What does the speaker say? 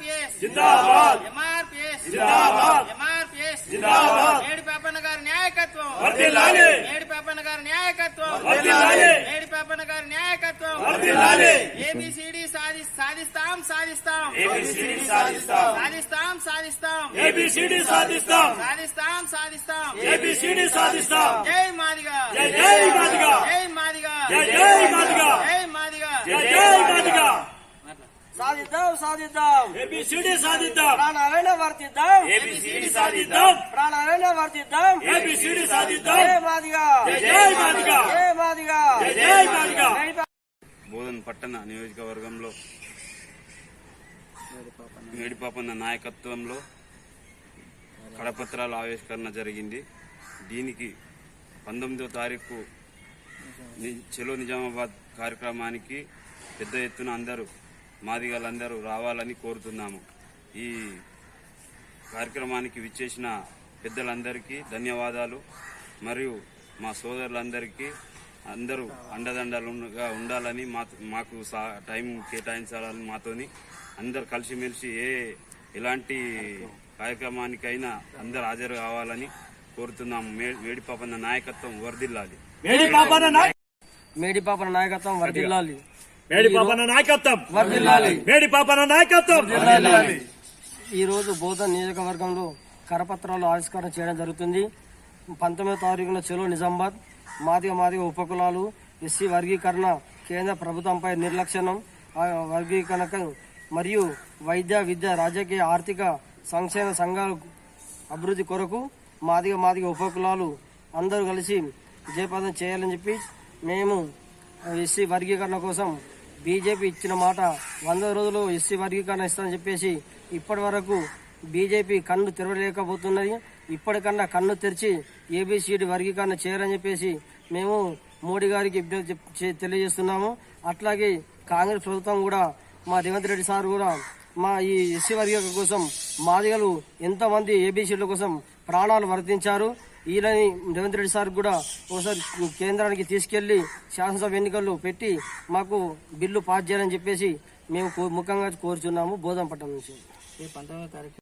ఎంఆర్పిఎస్ జిందాబాద్ ఎంఆర్పిఎస్ జిందాబాద్ ఎంఆర్పిఎస్ జిందాబాద్ మేడి పాపన్న గారి నాయకత్వం వర్ధిల్లాలి మేడి పాపన్న గారి నాయకత్వం వర్ధిల్లాలి మేడి పాపన్న గారి నాయకత్వం వర్ధిల్లాలి ఏబిసిడి సాధి సాధిస్తాం సాధిస్తాం ఏబిసిడి సాధిస్తాం సాధిస్తాం సాధిస్తాం ఏబిసిడి సాధిస్తాం సాధిస్తాం సాధిస్తాం ఏబిసిడి సాధిస్తాం జై మాదిగా జై జై మాదిగా జై మాదిగా జై జై మాదిగా జై మాదిగా జై జై మాదిగా సాధిద్దాం సాధిద్దాం. ఏబిసిడి సాధిద్దాం. ప్రాణాలైన వర్తిద్దాం. ఏబిసిడి సాధిద్దాం. ప్రాణాలైన వర్తిద్దాం. ఏబిసిడి సాధిద్దాం. జై మాదిగా. జై జై మాదిగా. జై మాదిగా. జై జై మాదిగా. బోధన్ పట్టణ నియోజకవర్గంలో మేడిపాపన్న నాయకత్వంలో కడపత్రాల ఆవిష్కరణ జరిగింది. దీనికి పంతొమ్మిదో తారీఖు ని- చెలో నిజామాబాద్ కార్యక్రమానికి పెద్ద ఎత్తున అందరూ మాదిగలందరూ రావాలని కోరుతున్నాము. ఈ కార్యక్రమానికి విచ్చేసిన పెద్దలందరికీ ధన్యవాదాలు. మరియు మా సోదరులందరికీ అందరూ అండదండలుగా ఉండాలని మా మాకు సా- టైం కేటాయించాలని మాతోని అందరు కలిసిమెలిసి ఏ ఎలాంటి కార్యక్రమానికైనా అందరు హాజరు కావాలని కోరుతున్నాము. మే- వేడిపాపన్న నాయకత్వం వర్ధిల్లాలి. మేడి పాపన నాయ- మేడి పాపన నాయకత్వం వర్దిల్లాలి మేడి పాపన నాయకత్వం. మేడి పాపన నాయకత్వం. ఈ రోజు బోధన్ నియోజకవర్గంలో కరపత్రాలు ఆవిష్కరణ చేయడం జరుగుతుంది. పంతొమ్మిదో తారీఖున చెలో నిజామాబాద్ మాదిగ మాదిగ ఉపకులాలు ఎస్సీ వర్గీకరణ కేంద్ర ప్రభుత్వంపై నిర్లక్ష్యం ఆ వర్గీకరణకు మరియు వైద్య విద్య రాజకీయ ఆర్థిక సంక్షేమ సంఘాల అభివృద్ధి కొరకు మాదిగ మాదిగ ఉపకులాలు అందరూ కలిసి జయపదం చేయాలని చెప్పి మేము ఎస్సీ వర్గీకరణ కోసం బీజేపీ ఇచ్చిన మాట వంద రోజులు ఎస్సీ వర్గీకరణ ఇస్తానని చెప్పేసి ఇప్పటి వరకు బీజేపీ కన్ను తెరవలేకపోతున్నది. ఇప్పటికన్నా కన్ను తెరిచి ఏబిసిడి వర్గీకరణ చేయాలని చెప్పేసి మేము మోడీ గారికి విజ్ఞప్తి తెలియజేస్తున్నాము. అట్లాగే కాంగ్రెస్ ప్రభుత్వం కూడా మా రేవంత్ రెడ్డి సార్ కూడా మా ఈ ఎస్సీ వర్గీకరణ కోసం మాదిగలు ఎంతమంది ఏబీసీల కోసం ప్రాణాలు వర్తించారు ఈయనని రేవంత్ రెడ్డి సార్ కూడా ఒకసారి కేంద్రానికి తీసుకెళ్ళి శాసనసభ ఎన్నికలు పెట్టి మాకు బిల్లు పాస్ చేయాలని చెప్పేసి మేము కో- ముఖంగా కోరుచున్నాము బోధంపట్నం నుంచి.